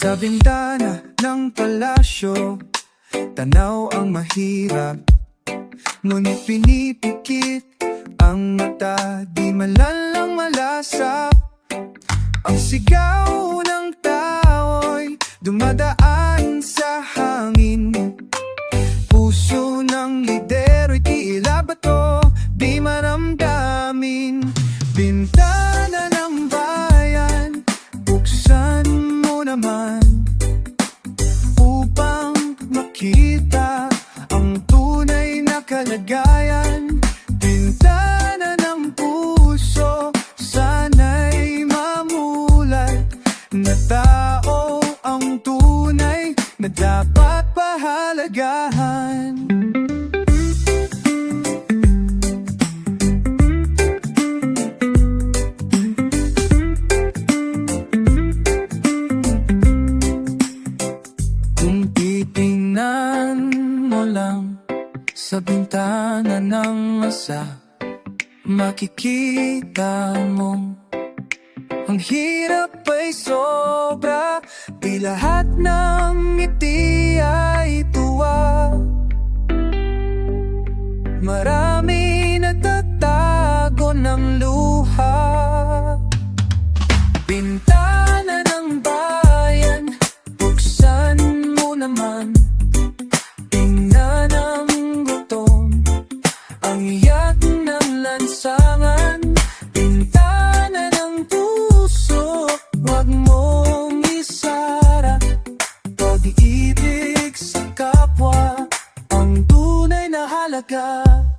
bintana ng palasyo Tanaw ang mahirap. Ngunit pinipikit ang mata Di malalang malasap. Ang sigaw ng tao'y dumadaan kalagayan Bintana ng puso Sana'y mamulat Na tao ang tunay Na dapat pahalagahan. Kung titingnan mo lang sa bintana ng asa Makikita mo. Ang hirap ay sobra Di lahat ng ngiti ay tuwa. Marami natatago ng luha. Bintana ng bayan Buksan mo naman God.